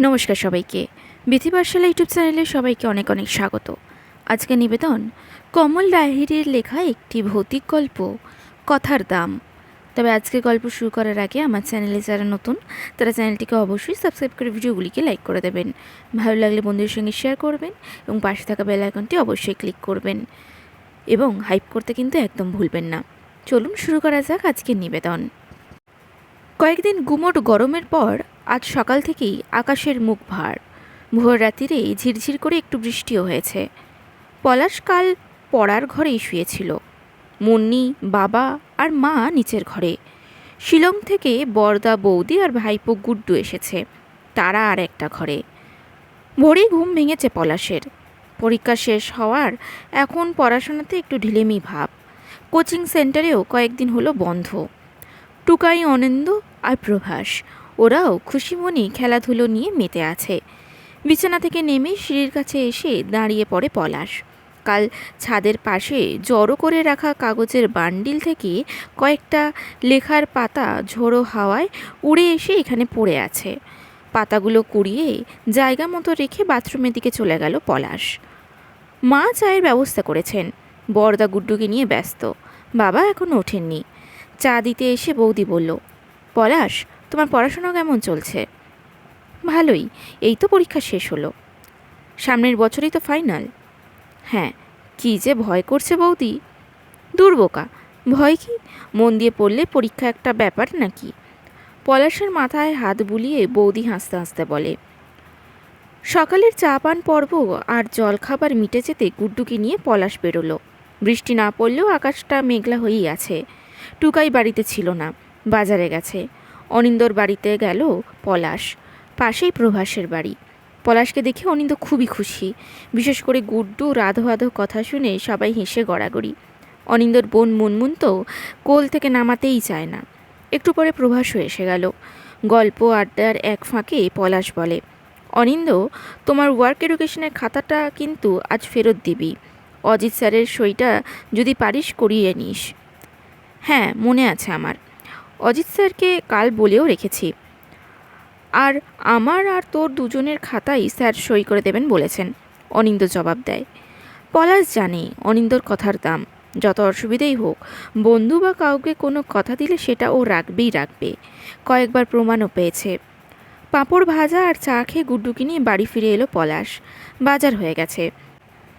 নমস্কার সবাইকে। বিথিপাঠশালা ইউটিউব চ্যানেলে সবাইকে অনেক অনেক স্বাগত। আজকে নিবেদন, কমল ডায়েরির লেখা একটি ভৌতিক গল্প, কথার দাম। তবে আজকে গল্প শুরু করার আগে আমার চ্যানেলে যারা নতুন, তারা চ্যানেলটিকে অবশ্যই সাবস্ক্রাইব করে ভিডিওগুলিকে লাইক করে দেবেন। ভালো লাগলে বন্ধুদের সঙ্গে শেয়ার করবেন এবং পাশে থাকা বেল আইকনটি অবশ্যই ক্লিক করবেন। এবং হাইপ করতে কিন্তু একদম ভুলবেন না। চলুন শুরু করা যাক আজকের নিবেদন। কয়েকদিন গুমোট গরমের পর আজ সকাল থেকেই আকাশের মুখ ভার। ভোর রাত্রিরে ঝিরঝির করে একটু বৃষ্টিও হয়েছে। পলাশ কাল পড়ার ঘরেই শুয়েছিল। মুন্নি, বাবা আর মা নিচের ঘরে। শিলং থেকে বরদা বৌদি আর ভাইপো গুড্ডু এসেছে। তারা আর একটা ঘরে। ভোরেই ঘুম ভেঙেছে পলাশের। পরীক্ষা শেষ হওয়ার এখন পড়াশোনাতে একটু ঢিলেমি ভাব। কোচিং সেন্টারেও কয়েকদিন হলো বন্ধ। টুকাই, অনন্দ আর প্রভাস ওরাও খুশি মনে খেলাধুলো নিয়ে মেতে আছে। বিছানা থেকে নেমে সিঁড়ির কাছে এসে দাঁড়িয়ে পড়ে পলাশ। কাল ছাদের পাশে জড়ো করে রাখা কাগজের বান্ডিল থেকে কয়েকটা লেখার পাতা ঝোড়ো হাওয়ায় উড়ে এসে এখানে পড়ে আছে। পাতাগুলো কুড়িয়ে জায়গা মতো রেখে বাথরুমের দিকে চলে গেল পলাশ। মা চায়ের ব্যবস্থা করেছেন। বরদা গুড্ডুকে নিয়ে ব্যস্ত। বাবা এখনও ওঠেননি। চা দিতে এসে বৌদি বলল, পলাশ তোমার পড়াশোনা কেমন চলছে? ভালোই, এই তো পরীক্ষা শেষ হলো। সামনের বছরই তো ফাইনাল হ্যাঁ কী যে ভয় করছে বৌদি। দুর্বোকা ভয় কি? মন দিয়ে পড়লে পরীক্ষা একটা ব্যাপার নাকি? পলাশের মাথায় হাত বুলিয়ে বৌদি হাসতে হাসতে বলে, সকালের চা পান পর্ব আর জলখাবার মিটে যেতে গুড্ডুকে নিয়ে পলাশ বেরোলো। বৃষ্টি না পড়লেও আকাশটা মেঘলা হয়েই আছে। টুকাই বাড়িতে ছিল না, বাজারে গেছে। অনিন্দর বাড়িতে গেল পলাশ। পাশেই প্রভাসের বাড়ি। পলাশকে দেখে অনিন্দ খুবই খুশি। বিশেষ করে গুড্ডু রাধো আধো কথা শুনে সবাই হেসে গড়াগড়ি। অনিন্দর বোন মুনমুন তো কোল থেকে নামাতেই চায় না। একটু পরে প্রভাসও এসে গেল। গল্প আড্ডার এক ফাঁকে পলাশ বলে, অনিন্দ, তোমার ওয়ার্ক এডুকেশনের খাতাটা কিন্তু আজ ফেরত দিবি। অজিত স্যারের সইটা যদি পারিস করিয়ে নিস। হ্যাঁ মনে আছে আমার। অজিত স্যারকে কাল বলেও রেখেছি। আর আমার আর তোর দুজনের খাতাই স্যার সই করে দেবেন বলেছেন অনিন্দ জবাব দেয়। পলাশ জানে অনিন্দর কথার দাম, যত অসুবিধেই হোক, বন্ধু বা কাউকে কোনো কথা দিলে সেটা ও রাখবেই রাখবে, কয়েকবার প্রমাণও পেয়েছে। পাঁপড় ভাজা আর চা খেয়ে গুড্ডুকে নিয়ে বাড়ি ফিরে এলো পলাশ, বাজার হয়ে গেছে।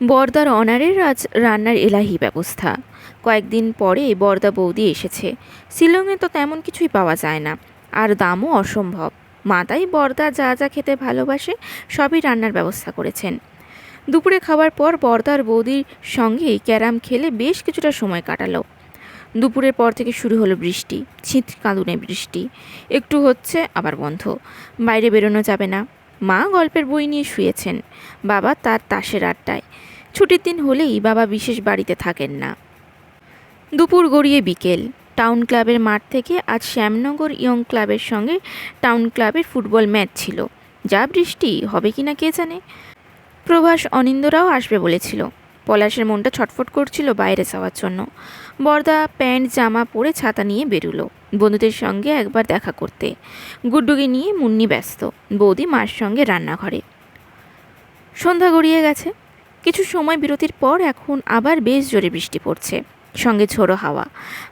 বর্দার অনারের আজ রান্নার এলাহি ব্যবস্থা। কয়েকদিন পরে বর্দা বৌদি এসেছে। শিলংয়ে তো তেমন কিছুই পাওয়া যায় না। আর দামও অসম্ভব। মাতাই বর্দা যা যা খেতে ভালোবাসে, সবই রান্নার ব্যবস্থা করেছেন। দুপুরে খাওয়ার পর বর্দার বৌদির সঙ্গে ক্যারাম খেলে বেশ কিছুটা সময় কাটালো। দুপুরের পর থেকে শুরু হলো বৃষ্টি শীত কাঁদুনে বৃষ্টি। একটু হচ্ছে, আবার বন্ধ। বাইরে বেরোনো যাবে না। মা গল্পের বই নিয়ে শুয়েছেন। বাবা তার তাসের আড্ডায়। ছুটির দিন হলেই বাবা বিশেষ বাড়িতে থাকেন না। দুপুর গড়িয়ে বিকেল। টাউন ক্লাবের মাঠ থেকে আজ শ্যামনগর ইয়ং ক্লাবের সঙ্গে টাউন ক্লাবের ফুটবল ম্যাচ ছিল। যা বৃষ্টি হবে কি না কে জানে? প্রভাস অনিন্দরাও আসবে বলেছিল। পলাশের মনটা ছটফট করছিল বাইরে যাওয়ার জন্য। বর্দা প্যান্ট, জামা পরে ছাতা নিয়ে বেরুলো। বন্ধুদের সঙ্গে একবার দেখা করতে। গুড্ডুকে নিয়ে মুন্নি ব্যস্ত। বৌদি মার সঙ্গে রান্নাঘরে। সন্ধ্যা গড়িয়ে গেছে। কিছু সময় বিরতির পর এখন আবার বেশ জোরে বৃষ্টি পড়ছে। সঙ্গে ঝোড়ো হাওয়া।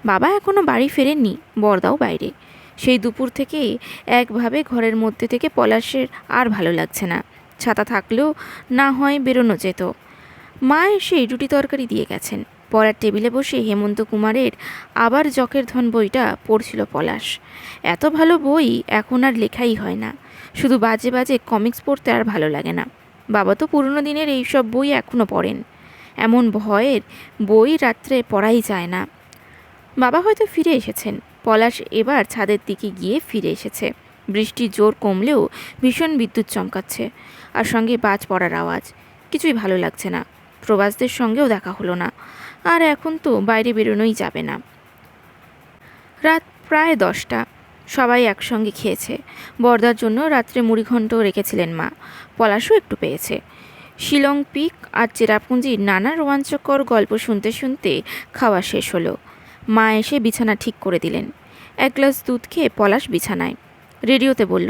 বাবা এখনও বাড়ি ফেরেননি, বর্দাও বাইরে। সেই দুপুর থেকে একভাবে ঘরের মধ্যে থেকে পলাশের আর ভালো লাগছে না। ছাতা থাকলেও না হয় বেরোনো যেত। মা এসে রুটি তরকারি দিয়ে গেছেন। পড়ার টেবিলে বসে হেমন্ত কুমারের আবার জকের ধন বইটা পড়ছিল পলাশ। এত ভালো বই এখন আর লেখাই হয় না। শুধু বাজে বাজে কমিক্স পড়তে আর ভালো লাগে না। বাবা তো পুরনো দিনের এইসব বই এখনও পড়েন। এমন ভয়ের বই রাত্রে পড়াই যায় না। বাবা হয়তো ফিরে এসেছেন। পলাশ এবার ছাদের দিকে গিয়ে ফিরে এসেছে। বৃষ্টি জোর কমলেও ভীষণ বিদ্যুৎ চমকাচ্ছে আর সঙ্গে বাজ পড়ার আওয়াজ। কিছুই ভালো লাগছে না। প্রবাসদের সঙ্গেও দেখা হলো না। আর এখন তো বাইরে বেরোনোই যাবে না। রাত প্রায় দশটা। সবাই একসঙ্গে খেয়েছে। বর্দার জন্য রাত্রে মুড়িঘণ্টও রেখেছিলেন মা। পলাশও একটু পেয়েছে। শিলং পিক আর চেরাপুঞ্জির নানা রোমাঞ্চকর গল্প শুনতে শুনতে খাওয়া শেষ হলো। মা এসে বিছানা ঠিক করে দিলেন। এক গ্লাস দুধ খেয়ে পলাশ বিছানায়। রেডিওতে বলল,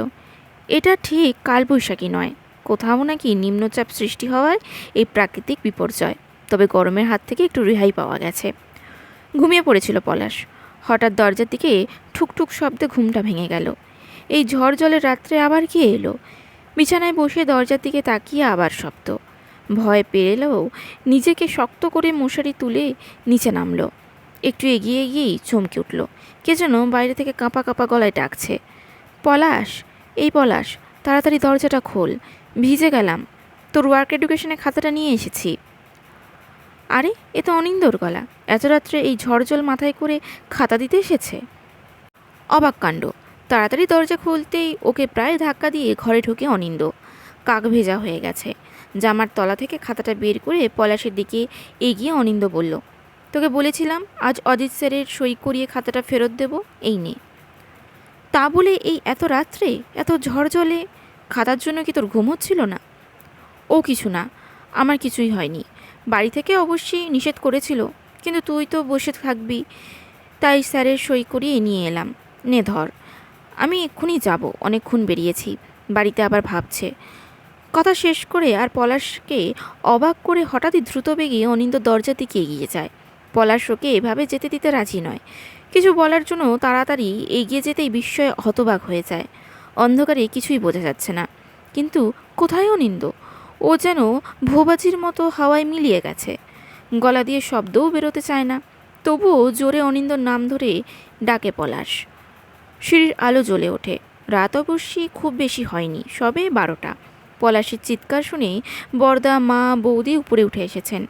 এটা ঠিক কালবৈশাখী নয়। কোথাও নাকি নিম্নচাপ সৃষ্টি হওয়ায় এই প্রাকৃতিক বিপর্যয়। তবে গরমের হাত থেকে একটু রেহাই পাওয়া গেছে। ঘুমিয়ে পড়েছিল পলাশ। হঠাৎ দরজার দিকে ঠুকঠুক শব্দে ঘুমটা ভেঙে গেল। এই ঝড় জলের রাত্রে আবার কে এলো? বিছানায় বসে দরজার দিকে তাকিয়ে আবার শব্দ। ভয় পেরেলেও নিজেকে শক্ত করে মশারি তুলে নিচে নামলো। একটু এগিয়ে গিয়েই চমকে উঠল। কে যেন বাইরে থেকে কাঁপা কাঁপা গলায় ডাকছে। পলাশ, এই পলাশ, তাড়াতাড়ি দরজাটা খোল। ভিজে গেলাম। তোর ওয়ার্ক এডুকেশনের খাতাটা নিয়ে এসেছি। আরে, এ তো অনিন্দর গলা। এত রাত্রে এই ঝড় জল মাথায় করে খাতা দিতে এসেছে। অবাক কাণ্ড। তাড়াতাড়ি দরজা খুলতেই ওকে প্রায় ধাক্কা দিয়ে ঘরে ঢুকে অনিন্দ কাক ভেজা হয়ে গেছে। জামার তলা থেকে খাতাটা বের করে পলাশের দিকে এগিয়ে অনিন্দ বলল, তোকে বলেছিলাম আজ অজিত স্যারের সই করিয়ে খাতাটা ফেরত দেব, এই নে। তা বলে এই এত রাত্রে, এত ঝড় জলে খাতার জন্য কি তোর ঘুম হচ্ছিল না? ও কিছু না, আমার কিছুই হয়নি। বাড়ি থেকে অবশ্যই নিষেধ করেছিল, কিন্তু তুই তো বসে থাকবি। তাই স্যারের সই করিয়ে নিয়ে এলাম। নে ধর, আমি এক্ষুনি যাব, অনেকক্ষণ বেরিয়েছি। বাড়িতে আবার ভাবছে। কথা শেষ করে আর পলাশকে অবাক করে হঠাৎই দ্রুত বেগে অনিন্দ দরজা দিকে এগিয়ে যায়। পলাশ ওকে এভাবে যেতে দিতে রাজি নয়। কিছু বলার জন্য তাড়াতাড়ি এগিয়ে যেতেই বিস্ময়ে হতবাক হয়ে যায়। অন্ধকারে কিছুই বোঝা যাচ্ছে না। কিন্তু কোথায় অনিন্দ? ও যেন ভোবাজির মতো হাওয়ায় মিলিয়ে গেছে। গলা দিয়ে শব্দও বেরোতে চায় না। তবুও জোরে অনিন্দর নাম ধরে ডাকে পলাশ। সিঁড়ির আলো জ্বলে ওঠে। রাত অবশ্যই খুব বেশি হয়নি, সবে বারোটা। পলাশের চিৎকার শুনে বরদা মা বৌদি উপরে উঠে এসেছেন।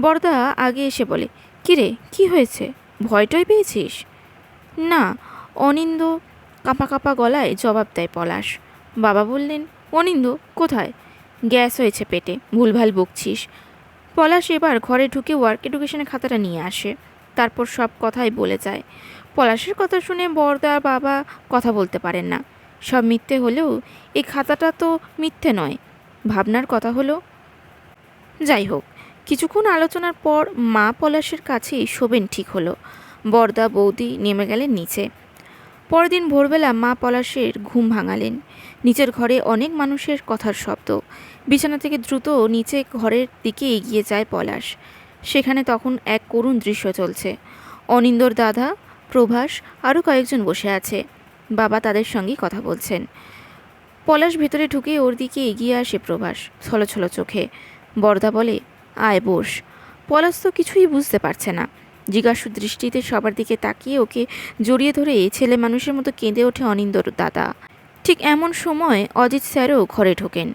বরদা আগে এসে বলে কিরে কি হয়েছে? ভয়টয় পেয়েছিস? না, অনিন্দ। কাঁপা কাঁপা গলায় জবাব দেয় পলাশ। বাবা বললেন, অনিন্দ, কোথায়? গ্যাস হয়েছে পেটে, ভুলভাল বকছিস। পলাশ এবার ঘরে ঢুকে ওয়ার্ক এডুকেশনের খাতাটা নিয়ে আসে। তারপর সব কথাই বলে যায়। পলাশের কথা শুনে বরদা বাবা কথা বলতে পারেন না। সব মিথ্যে হলেও এই খাতাটা তো মিথ্যে নয়। ভাবনার কথা হলো, যাই হোক, কিছুক্ষণ আলোচনার পর মা পলাশের কাছেই শোবেন ঠিক হলো। বরদা বৌদি নেমে গেলেন নিচে। পরের দিন ভোরবেলা মা পলাশের ঘুম ভাঙালেন। নিচের ঘরে অনেক মানুষের কথার শব্দ। বিছানা থেকে দ্রুত নিচে ঘরের দিকে এগিয়ে যায় পলাশ। সেখানে তখন এক করুণ দৃশ্য চলছে। অনিন্দর দাদা, প্রভাস আরও কয়েকজন বসে আছে। বাবা তাদের সঙ্গে কথা বলছেন। পলাশ ভেতরে ঢুকে ওর দিকে এগিয়ে আসে প্রভাস, ছলো ছলো চোখে। বরদা বলে, আয় বস। পলাশ তো কিছুই বুঝতে পারছে না। জিজ্ঞাসু দৃষ্টিতে সবার দিকে তাকিয়ে ওকে জড়িয়ে ধরে ছেলে মানুষের মতো কেঁদে ওঠে অনিন্দর দাদা। ঠিক এমন সময় অজিত স্যারও ঘরে ঢোকেন।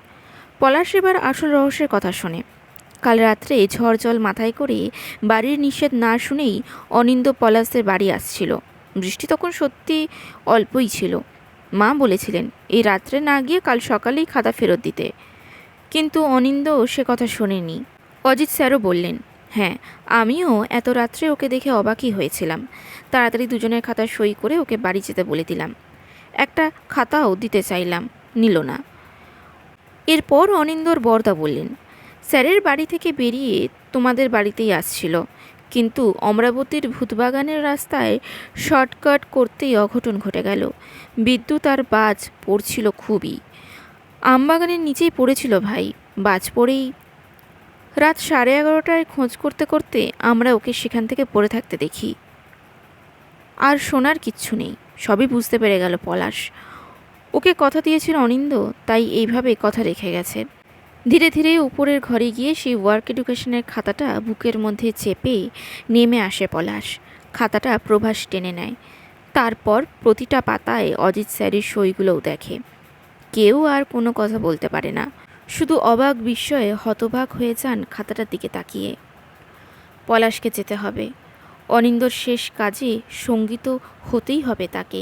পলাশ এবার আসল রহস্যের কথা শোনে। কাল রাত্রে ঝড় জল মাথায় করে বাড়ির নিষেধ না শুনেই অনিন্দ পলাশের বাড়ি আসছিল। বৃষ্টি তখন সত্যি অল্পই ছিল। মা বলেছিলেন, এই রাত্রে না গিয়ে কাল সকালেই খাতা ফেরত দিতে। কিন্তু অনিন্দ সে কথা শোনেনি। অজিত স্যারও বললেন হ্যাঁ আমিও এত রাত্রে ওকে দেখে অবাকই হয়েছিলাম। তাড়াতাড়ি দুজনের খাতা সই করে ওকে বাড়ি যেতে বলে দিলাম। একটা খাতাও দিতে চাইলাম, নিল না। এরপর অনিন্দর বরদা বললেন, স্যারের বাড়ি থেকে বেরিয়ে তোমাদের বাড়িতেই আসছিল। কিন্তু অমরাবতীর ভূতবাগানের রাস্তায় শর্টকাট করতেই অঘটন ঘটে গেল। বিদ্যুৎ আর বাজ পড়ছিল খুবই। আমবাগানের নিচেই পড়েছিল ভাই, বাজ পড়েই। রাত সাড়ে এগারোটায় খোঁজ করতে করতে আমরা ওকে সেখান থেকে পড়ে থাকতে দেখি। আর শোনার কিচ্ছু নেই, সবই বুঝতে পেরে গেল পলাশ। ওকে কথা দিয়েছিল অনিন্দ, তাই এইভাবে কথা রেখে গেছে। ধীরে ধীরে উপরের ঘরে গিয়ে সেই ওয়ার্ক এডুকেশনের খাতাটা বুকের মধ্যে চেপে নেমে আসে পলাশ। খাতাটা প্রভাস টেনে নেয়। তারপর প্রতিটা পাতায় অজিত স্যারের সইগুলোও দেখে। কেউ আর কোনো কথা বলতে পারে না। শুধু অবাক বিস্ময়ে হতবাক হয়ে যান খাতাটার দিকে তাকিয়ে। পলাশকে যেতে হবে। অনিন্দর শেষ কাজে সংগীত হতেই হবে তাকে।